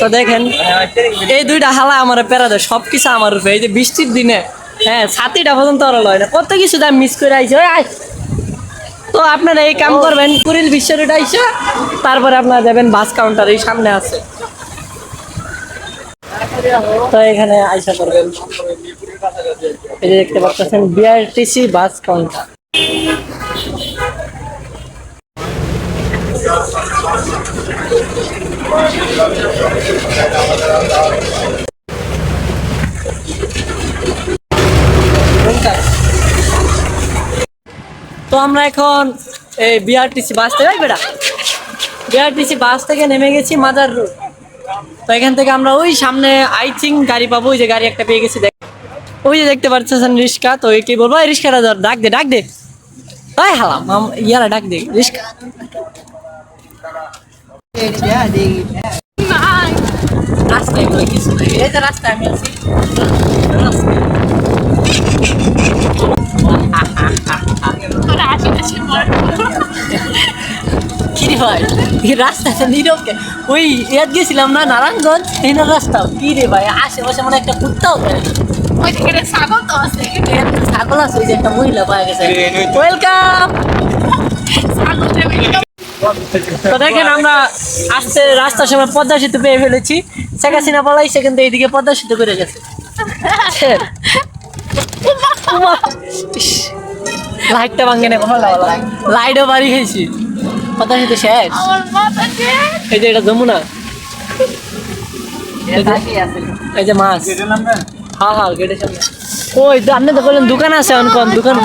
তো দেখেন, এই দুইটা হালা আমার প্যারা দেয় সব কিছু আমার উপরে। এই যে বৃষ্টির দিনে হ্যাঁ ছাতিটা পর্যন্ত ওরা লয় না। কত কিছু দাম মিস করে আয়। তো আপনারা এই কাম করবেন কুড়িল বিশ্ব রোড আইসা, তারপরে আপনারা যাবেন বাস কাউন্টার এই সামনে আছে। তো এখানে আইসা করবেন। এই যে দেখতে পাচ্ছেন বিআরটিসি বাস কাউন্টার তো আমরা এখন এই বিআরটিসি বাস থেকে বেটা বিআরটিসি বাস থেকে নেমে গেছি মাদার রোড তো এখান থেকে আমরা ওই সামনে আই থিঙ্ক গাড়ি পাবো, ওই যে গাড়ি একটা পেয়ে গেছি, দেখ। ওই যে দেখতে পাচ্ছেন রিক্সা, তো কি বলব? রিক্সাটা ধর, ডাক দে ডাক দে। তাই হালাম ইয়ারা ডাক দে, রিক্সা। রাস্তায় কিছু এই যে রাস্তায় আমি আছি ওই ইয়াদ গেছিলাম না নারায়ণগঞ্জ এই রাস্তা কি রে ভাই? আশেপাশে মানে একটা কুত্তাও দেয় ছাগল তো আছে ছাগল একটা মহিলা তো দেখেন আমরা আসতে রাস্তার সময় পদ্মা সেতু পেয়ে ফেলেছি। শেখ হাসিনা পালাইছে কিন্তু এইদিকে পদ্মা সেতু করে গেছে। লাইটটা ভাঙে না কখন লাইটও বাড়ি খেয়েছি পদ্মা সেতু শেষ। এই যে এটা যমুনা। এই যে- মাছ। হ্যাঁ হ্যাঁ গেটের সামনে। ওই তো আপনি তো বললেন দোকান আছে অনেক দোকান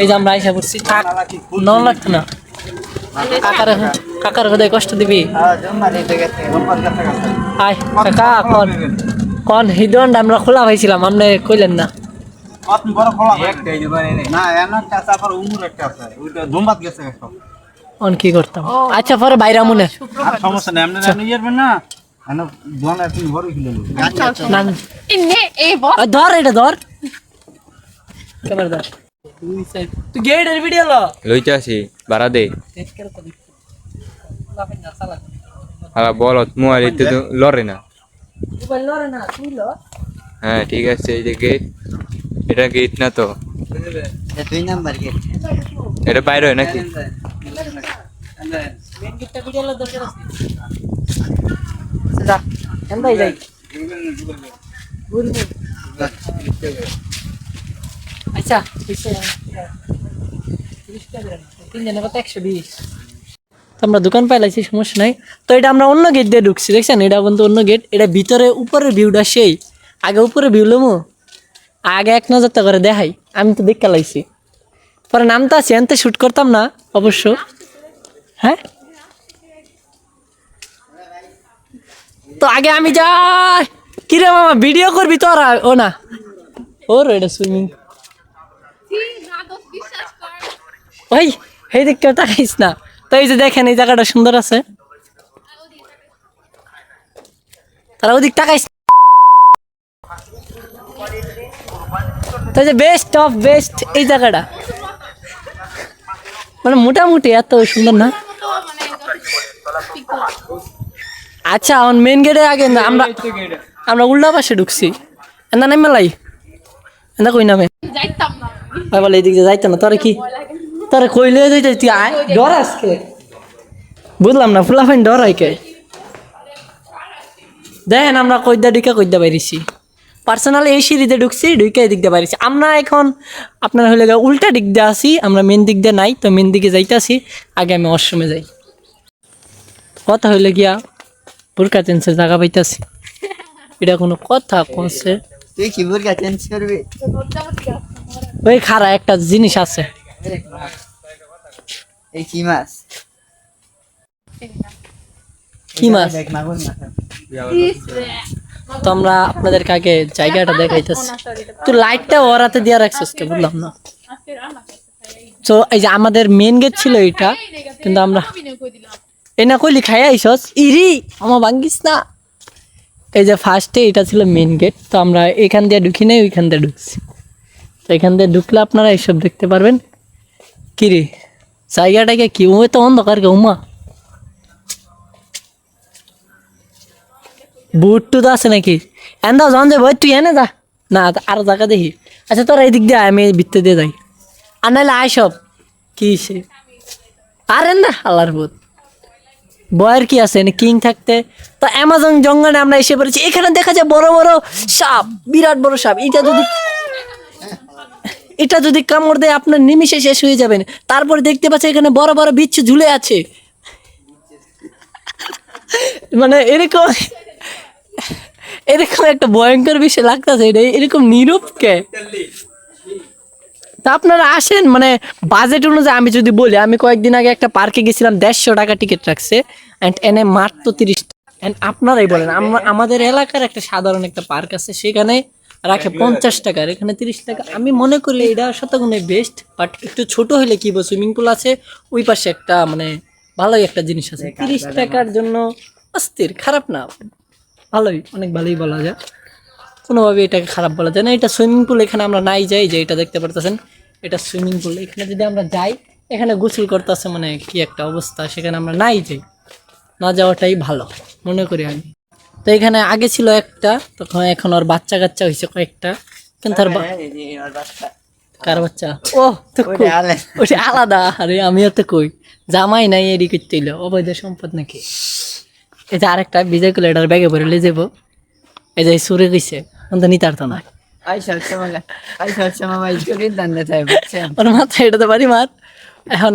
এই যে আমরা আইসা পড়ছি। থাক নন লাগতো না। কাকার কাকার কোথায় কষ্ট দিবি? আয় কাকা কন। কন হিদন আমরা খোলা হয়েছিলাম আপনি কইলেন না। আপনি বড় খোলা না একটা আছে আবার উমুর একটা আছে। ওইটা ধুমবাত গেছে সব অন কি করতাম? আচ্ছা পরে বাইরে মনে। আর সমস্যা নেই আপনি আপনি না। না ইনে এই বস ওই ধর এটা ধর। ক্যামেরা ধর। তুই গেটের ভিডিও লো। লইতে আসি ভাড়া দে। আর বল মোবাইল এতে তো লড়ে না। হ্যাঁ ঠিক আছে এই যে গেট এটা গেট না তো। দুই নাম্বার গেট এটা বাইরে হয় নাকি? মেন গেটটা ভিডিও লো দরকার আছে। যা এন্দাই যাই। ঘুরবো। একশো বিশ তো আমরা দোকান পাইলাইছি সমস্যা নাই। তো এটা আমরা অন্য গেট দিয়ে ঢুকছি, দেখছেন? এটা কিন্তু অন্য গেট এটা ভিতরে উপরের ভিউটা সেই। আগে উপরে ভিউ লমু। আগে এক নজরটা করে দেখাই, আমি তো দেখতে লাইছি। পরে নামটা আছি এনতে শ্যুট করতাম না, অবশ্য। হ্যাঁ? তো আগে আমি যাই। কিরে মামা ভিডিও করবি তোরা? ও না। ওর এটা সুইমিং ওই এই দিক কেউ তাকাইস না। তো এই যে দেখেন এই জায়গাটা সুন্দর আছে। তারা ওদিক তাকাইস না। তো যে বেস্ট অফ বেস্ট এই জায়গাটা। মানে মোটামুটি এত সুন্দর না। আচ্ছা এখন মেন গেটে আগে না আমরা আমরা উল্টা পাশে ঢুকছি। এন্দা নামে লাই। এন্দা কই নামে? যাইতাম না। ভাই বলে এদিকে যাইতো না তোরা কি? তোরা কইলে যাইতে তুই আয়। ডর আজকে। বুঝলাম না ফুলাফাইন ডর হয় কে দেখেন আমরা কইদা ডিকা কইদা বাইরেছি। পার্সোনালি এই সিঁড়িতে ঢুকছি ঢুকে এদিক দিয়ে বাইরেছি। আমরা এখন আপনার হলে গিয়ে উল্টা দিক দিয়ে আসি আমরা মেন দিক দিয়ে নাই তো মেন দিকে যাইতাছি আগে আমি অশ্রমে যাই। কথা হইলে গিয়া বুরকা চেন্সের জায়গা পাইতাছি। এটা কোনো কথা কনছে তুই কি বুরকা চেঞ্জ করবি? ওই খারা একটা জিনিস আছে। এই কি মাছ কি মাছ দেখ মাগুর মাছ তো আমরা আপনাদেরকে আগে জায়গাটা দেখাইতেছি। তুই লাইটটা ওরাতে দিয়ে রাখছিস কে বুঝলাম না। তো এই যে আমাদের মেন গেট ছিল এটা কিন্তু আমরা এই না কইলি খাই আইসস? ইরি আমার ভাঙ্গিস না। এই যে ফার্স্টে এটা ছিল মেন গেট তো আমরা এখান দিয়ে ঢুকি নাই ওইখান দিয়ে ঢুকছি। তো এখান দিয়ে ঢুকলে আপনারা এইসব দেখতে পারবেন। কিরে জায়গাটাকে কি ও তো অন্ধকার কে উমা বুট টুত আছে নাকি এন্দা জন যাব তুই এনে যা না আর জায়গা দেখি আচ্ছা তোরা এদিক দিয়ে আমি ভিত্তি দিয়ে যাই আর নাহলে আয় সব কি সে আর না আল্লাহর ভূত বয়ের কি আছে কিং থাকতে তো অ্যামাজন জঙ্গলে আমরা এসে পড়েছি এখানে দেখা যায় বড় বড় সাপ বিরাট বড় সাপ এটা যদি এটা যদি কামড় দেয়, আপনার নিমিষে শেষ হয়ে যাবেন। তারপরে দেখতে পাচ্ছি এখানে বড় বড় বিচ্ছু ঝুলে আছে। মানে এরকম এরকম একটা ভয়ঙ্কর বিষয় লাগতেছে, এটা এরকম নীরবকে তা আপনারা আসেন মানে বাজেট অনুযায়ী আমি যদি বলি, আমি কয়েকদিন আগে একটা পার্কে গেছিলাম, দেড়শো টাকা টিকিট রাখছে অ্যান্ড এনে মাত্র তিরিশ অ্যান্ড আপনারাই বলেন, আম- আমাদের এলাকার একটা সাধারণ একটা পার্ক আছে, সেখানে রাখে পঞ্চাশ টাকার এখানে তিরিশ টাকা। আমি মনে করি এটা শতগুণে বেস্ট বাট একটু ছোট হলে কি সুইমিং পুল আছে ওই পাশে একটা মানে ভালোই একটা জিনিস আছে। তিরিশ টাকার জন্য অস্থির খারাপ না ভালোই অনেক ভালোই বলা যায়। কোনোভাবে এটাকে খারাপ বলা যায় না। এটা সুইমিং পুল এখানে আমরা নাই যাই যে এটা দেখতে পারতেছেন এটা সুইমিং পুল এখানে যদি আমরা যাই এখানে গোসল করতেছে মানে কি একটা অবস্থা সেখানে আমরা নাই যাই। না যাওয়াটাই ভালো মনে করি আমি। তো এখানে আগে ছিল একটা তখন এখন ওর বাচ্চা কাচ্চা হয়েছে কয়েকটা। কিন্তু আর কার বাচ্চা? ও তো ওটা আলাদা? আরে আমিও তো কই। জামাই নাই এডি করতে হইল। অবৈধ সম্পদ নাকি? এই যে আরেকটা বিজয় কুলে এটার ব্যাগে ভরে লে যাব এই যে সুরে গেছে কিন্তু নিতে পারতো না ওর মাথায় এটা তো বাড়ি মার। এখন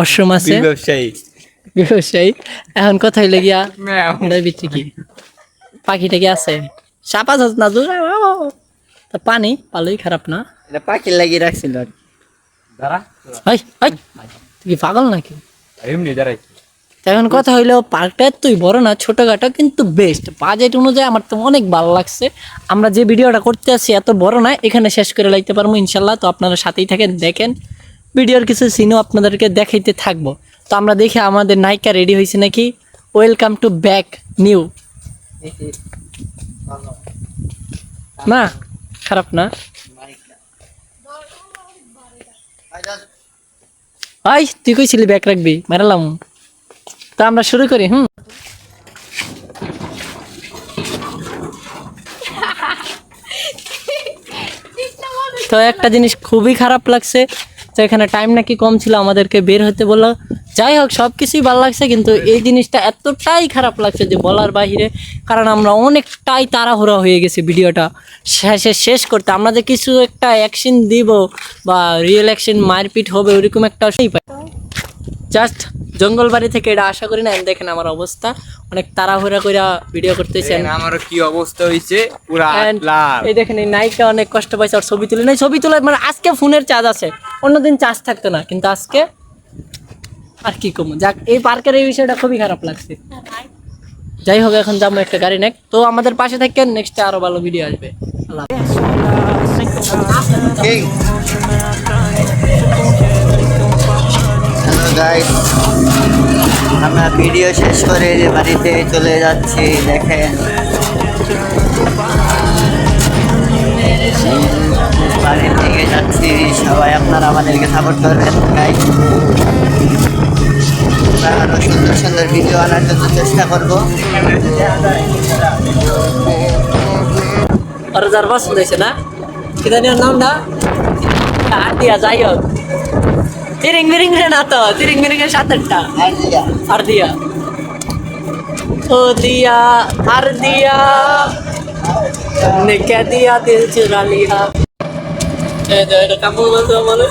অশ্রম আছে। ব্যবসায়ী এখন কোথায় লেগিয়া এটা বিক্রি কি? পাখিটা কি আছে? সাপা যাচ্ছে না তা পানি পালোই খারাপ না? এটা পাখি লাগিয়ে রাখছিল তুই কি পাগল নাকি? এমনি দাঁড়াই। এখন কথা হইল পার্কটা এতই বড় না ছোটখাটো কিন্তু বেস্ট বাজেট অনুযায়ী আমার তো অনেক ভালো লাগছে। আমরা যে ভিডিওটা করতে আছি এত বড় না এখানে শেষ করে লাইতে পারব ইনশাল্লাহ। তো আপনারা সাথেই থাকেন দেখেন। ভিডিওর কিছু সিনও আপনাদেরকে দেখাইতে থাকব। তো আমরা দেখি আমাদের নায়িকা রেডি হয়েছে নাকি? ওয়েলকাম টু ব্যাক নিউ না, খারাপ না। ভাই তুই কইছিলি ব্যাক রাখবি মারালাম তা আমরা শুরু করি, হুম? তো একটা জিনিস খুবই খারাপ লাগছে, তো এখানে টাইম নাকি কম ছিল আমাদেরকে বের হতে বলল যাই হোক সব কিছুই ভালো লাগছে কিন্তু এই জিনিসটা এতটাই খারাপ লাগছে যে বলার বাইরে কারণ আমরা অনেকটাই তাড়াহুড়া হয়ে গেছে ভিডিওটা শেষে শেষ করতে। আমরা যে কিছু একটা অ্যাকশন দিব বা রিয়েল অ্যাকশন মারপিট হবে ওইরকম একটা সেই পাই। জাস্ট জঙ্গল বাড়ি থেকে এটা আশা করি না দেখেন আমার অবস্থা। অনেক তাড়াহুড়া করে ভিডিও করতেছেন আমার কি অবস্থা হয়েছে পুরা এই দেখেন এই নাইটটা অনেক কষ্ট পাইছে আর ছবি তুলে নাই। ছবি তুলে মানে আজকে ফোনের চার্জ আছে। অন্যদিন চার্জ থাকতো না কিন্তু আজকে আর কি কম। যাক, এই পার্কের এই বিষয়টা খুবই খারাপ লাগছে। যাই হোক, এখন যাব একটা গাড়ি নেক। তো আমাদের পাশে থাকেন নেক্সট আরও ভালো ভিডিও আসবে। আমরা ভিডিও শেষ করে যে বাড়িতে চলে যাচ্ছি, দেখেন। বাড়ির দিকে যাচ্ছি। সবাই আপনারা আমাদেরকে সাপোর্ট করবেন আপনাদের ভিডিও আনার জন্য চেষ্টা করব। আর যার পছন্দ হয়েছে না? কিদানির নাম না? আটিয়া যাই হোক তিরিং বিরিং রে না তো? তিরিং বিরিং মানুষ